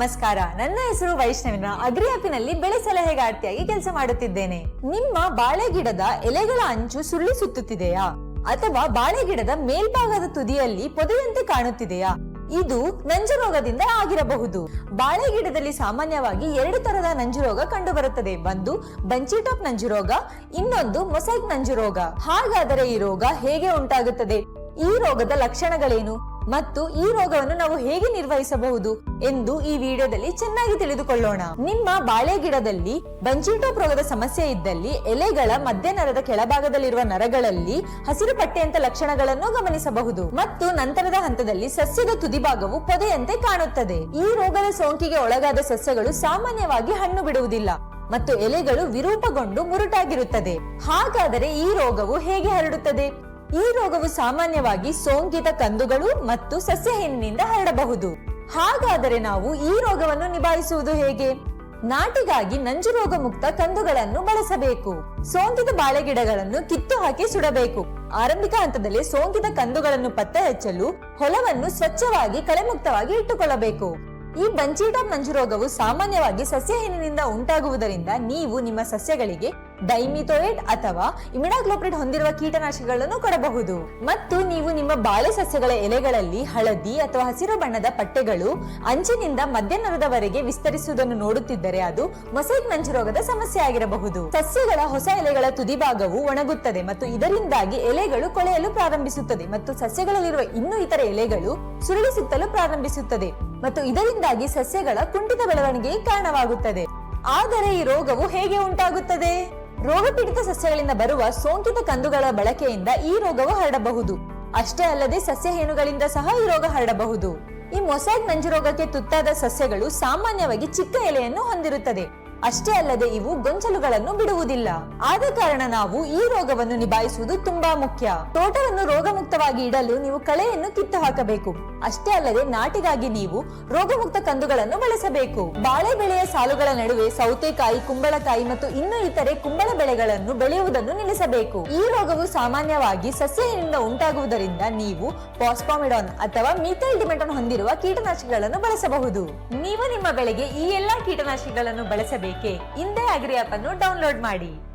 ನಮಸ್ಕಾರ. ನನ್ನ ಹೆಸರು ವೈಷ್ಣವಿನ. ಅಗ್ರಿ ಆಪಿನಲ್ಲಿ ಬೆಳೆ ಸಲಹೆಗಾರ್ತಿಯಾಗಿ ಕೆಲಸ ಮಾಡುತ್ತಿದ್ದೇನೆ. ನಿಮ್ಮ ಬಾಳೆ ಗಿಡದ ಎಲೆಗಳ ಅಂಚು ಸುಳ್ಳು ಸುತ್ತುತ್ತಿದೆಯಾ? ಅಥವಾ ಬಾಳೆ ಗಿಡದ ಮೇಲ್ಭಾಗದ ತುದಿಯಲ್ಲಿ ಪೊದೆಯಂತೆ ಕಾಣುತ್ತಿದೆಯಾ? ಇದು ನಂಜು ರೋಗದಿಂದ ಆಗಿರಬಹುದು. ಬಾಳೆ ಗಿಡದಲ್ಲಿ ಸಾಮಾನ್ಯವಾಗಿ ಎರಡು ತರದ ನಂಜು ರೋಗ ಕಂಡು ಬರುತ್ತದೆ ಒಂದು ಬಂಚಿಟಾಪ್ ನಂಜು ರೋಗ ಇನ್ನೊಂದು ಮೊಸೈಕ್ ನಂಜು ರೋಗ ಹಾಗಾದರೆ ಈ ರೋಗ ಹೇಗೆ ಉಂಟಾಗುತ್ತದೆ? ಈ ರೋಗದ ಲಕ್ಷಣಗಳೇನು? ಮತ್ತು ಈ ರೋಗವನ್ನು ನಾವು ಹೇಗೆ ನಿರ್ವಹಿಸಬಹುದು ಎಂದು ಈ ವಿಡಿಯೋದಲ್ಲಿ ಚೆನ್ನಾಗಿ ತಿಳಿದುಕೊಳ್ಳೋಣ. ನಿಮ್ಮ ಬಾಳೆ ಗಿಡದಲ್ಲಿ ಬಂಚಿಟೋಪ್ ರೋಗದ ಸಮಸ್ಯೆ ಇದ್ದಲ್ಲಿ ಎಲೆಗಳ ಮಧ್ಯನರದ ಕೆಳಭಾಗದಲ್ಲಿರುವ ನರಗಳಲ್ಲಿ ಹಸಿರು ಪಟ್ಟೆಯಂತ ಲಕ್ಷಣಗಳನ್ನು ಗಮನಿಸಬಹುದು. ಮತ್ತು ನಂತರದ ಹಂತದಲ್ಲಿ ಸಸ್ಯದ ತುದಿಭಾಗವು ಪೊದೆಯಂತೆ ಕಾಣುತ್ತದೆ. ಈ ರೋಗದ ಸೋಂಕಿಗೆ ಒಳಗಾದ ಸಸ್ಯಗಳು ಸಾಮಾನ್ಯವಾಗಿ ಹಣ್ಣು ಬಿಡುವುದಿಲ್ಲ ಮತ್ತು ಎಲೆಗಳು ವಿರೂಪಗೊಂಡು ಮುರುಟಾಗಿರುತ್ತದೆ. ಹಾಗಾದರೆ ಈ ರೋಗವು ಹೇಗೆ ಹರಡುತ್ತದೆ? ಈ ರೋಗವು ಸಾಮಾನ್ಯವಾಗಿ ಸೋಂಕಿತ ಕಂದುಗಳು ಮತ್ತು ಸಸ್ಯ ಹೆಣ್ಣಿನಿಂದ ಹರಡಬಹುದು. ಹಾಗಾದರೆ ನಾವು ಈ ರೋಗವನ್ನು ನಿಭಾಯಿಸುವುದು ಹೇಗೆ? ನಾಟಿಗಾಗಿ ನಂಜು ರೋಗ ಮುಕ್ತ ಕಂದುಗಳನ್ನು ಬಳಸಬೇಕು. ಸೋಂಕಿತ ಬಾಳೆಗಿಡಗಳನ್ನು ಕಿತ್ತು ಹಾಕಿ ಸುಡಬೇಕು. ಆರಂಭಿಕ ಹಂತದಲ್ಲಿ ಸೋಂಕಿತ ಕಂದುಗಳನ್ನು ಪತ್ತೆ ಹಚ್ಚಲು ಹೊಲವನ್ನು ಸ್ವಚ್ಛವಾಗಿ ಕಳೆಮುಕ್ತವಾಗಿ ಇಟ್ಟುಕೊಳ್ಳಬೇಕು. ಈ ಬಂಚಿಟಾಪ್ ನಂಜು ರೋಗವು ಸಾಮಾನ್ಯವಾಗಿ ಸಸ್ಯ ಹೆಣ್ಣಿನಿಂದ ಉಂಟಾಗುವುದರಿಂದ ನೀವು ನಿಮ್ಮ ಸಸ್ಯಗಳಿಗೆ ಡೈಮಿಥೋಯೇಟ್ ಅಥವಾ ಇಮಿಡಾಕ್ಲೋಪ್ರಿಡ್ ಹೊಂದಿರುವ ಕೀಟನಾಶಕಗಳನ್ನು ಕೊಡಬಹುದು. ಮತ್ತು ನೀವು ನಿಮ್ಮ ಬಾಳೆ ಸಸ್ಯಗಳ ಎಲೆಗಳಲ್ಲಿ ಹಳದಿ ಅಥವಾ ಹಸಿರು ಬಣ್ಣದ ಪಟ್ಟೆಗಳು ಅಂಚಿನಿಂದ ಮಧ್ಯಾಹ್ನದವರೆಗೆ ವಿಸ್ತರಿಸುವುದನ್ನು ನೋಡುತ್ತಿದ್ದರೆ ಅದು ಮೊಸೈಕ್ ನಂಜು ರೋಗದ ಸಮಸ್ಯೆ ಆಗಿರಬಹುದು. ಸಸ್ಯಗಳ ಹೊಸ ಎಲೆಗಳ ತುದಿಭಾಗವು ಒಣಗುತ್ತದೆ ಮತ್ತು ಇದರಿಂದಾಗಿ ಎಲೆಗಳು ಕೊಳೆಯಲು ಪ್ರಾರಂಭಿಸುತ್ತದೆ ಮತ್ತು ಸಸ್ಯಗಳಲ್ಲಿರುವ ಇನ್ನೂ ಇತರ ಎಲೆಗಳು ಸುರುಳಿ ಸುತ್ತಲು ಪ್ರಾರಂಭಿಸುತ್ತದೆ ಮತ್ತು ಇದರಿಂದಾಗಿ ಸಸ್ಯಗಳ ಕುಂಠಿತ ಬೆಳವಣಿಗೆಗೆ ಕಾರಣವಾಗುತ್ತದೆ. ಆದರೆ ಈ ರೋಗವು ಹೇಗೆ ಉಂಟಾಗುತ್ತದೆ? ರೋಗಪೀಡಿತ ಸಸ್ಯಗಳಿಂದ ಬರುವ ಸೋಂಕಿತ ಕಂದುಗಳ ಬಳಕೆಯಿಂದ ಈ ರೋಗವು ಹರಡಬಹುದು. ಅಷ್ಟೇ ಅಲ್ಲದೆ ಸಸ್ಯ ಹೇನುಗಳಿಂದ ಸಹ ಈ ರೋಗ ಹರಡಬಹುದು. ಈ ಮೊಸಾಕ್ ನಂಜು ರೋಗಕ್ಕೆ ತುತ್ತಾದ ಸಸ್ಯಗಳು ಸಾಮಾನ್ಯವಾಗಿ ಚಿಕ್ಕ ಎಲೆಯನ್ನು ಹೊಂದಿರುತ್ತದೆ. ಅಷ್ಟೇ ಅಲ್ಲದೆ ಇವು ಗೊಂಚಲುಗಳನ್ನು ಬಿಡುವುದಿಲ್ಲ. ಆದ ಕಾರಣ ನಾವು ಈ ರೋಗವನ್ನು ನಿಭಾಯಿಸುವುದು ತುಂಬಾ ಮುಖ್ಯ. ತೋಟವನ್ನು ರೋಗಮುಕ್ತವಾಗಿ ಇಡಲು ನೀವು ಕಳೆಯನ್ನು ಕಿತ್ತು ಹಾಕಬೇಕು. ಅಷ್ಟೇ ಅಲ್ಲದೆ ನಾಟಿಗಾಗಿ ನೀವು ರೋಗಮುಕ್ತ ಕಂದುಗಳನ್ನು ಬಳಸಬೇಕು. ಬಾಳೆ ಬೆಳೆಯ ಸಾಲುಗಳ ನಡುವೆ ಸೌತೆಕಾಯಿ, ಕುಂಬಳಕಾಯಿ ಮತ್ತು ಇನ್ನು ಇತರೆ ಕುಂಬಳ ಬೆಳೆಗಳನ್ನು ಬೆಳೆಯುವುದನ್ನು ನಿಲ್ಲಿಸಬೇಕು. ಈ ರೋಗವು ಸಾಮಾನ್ಯವಾಗಿ ಸಸ್ಯದಿಂದ ಉಂಟಾಗುವುದರಿಂದ ನೀವು ಪಾಸ್ಪಾಮಿಡಾನ್ ಅಥವಾ ಮೀಥೈಲ್ ಡಿಮೆಟನ್ ಹೊಂದಿರುವ ಕೀಟನಾಶಕಗಳನ್ನು ಬಳಸಬಹುದು. ನೀವು ನಿಮ್ಮ ಬೆಳೆಗೆ ಈ ಎಲ್ಲಾ ಕೀಟನಾಶಕಗಳನ್ನು ಬಳಸಬೇಕೇ. ಹಿಂದೆ ಅಗ್ರಿ ಆಪ್ ಅನ್ನು ಡೌನ್ಲೋಡ್ ಮಾಡಿ.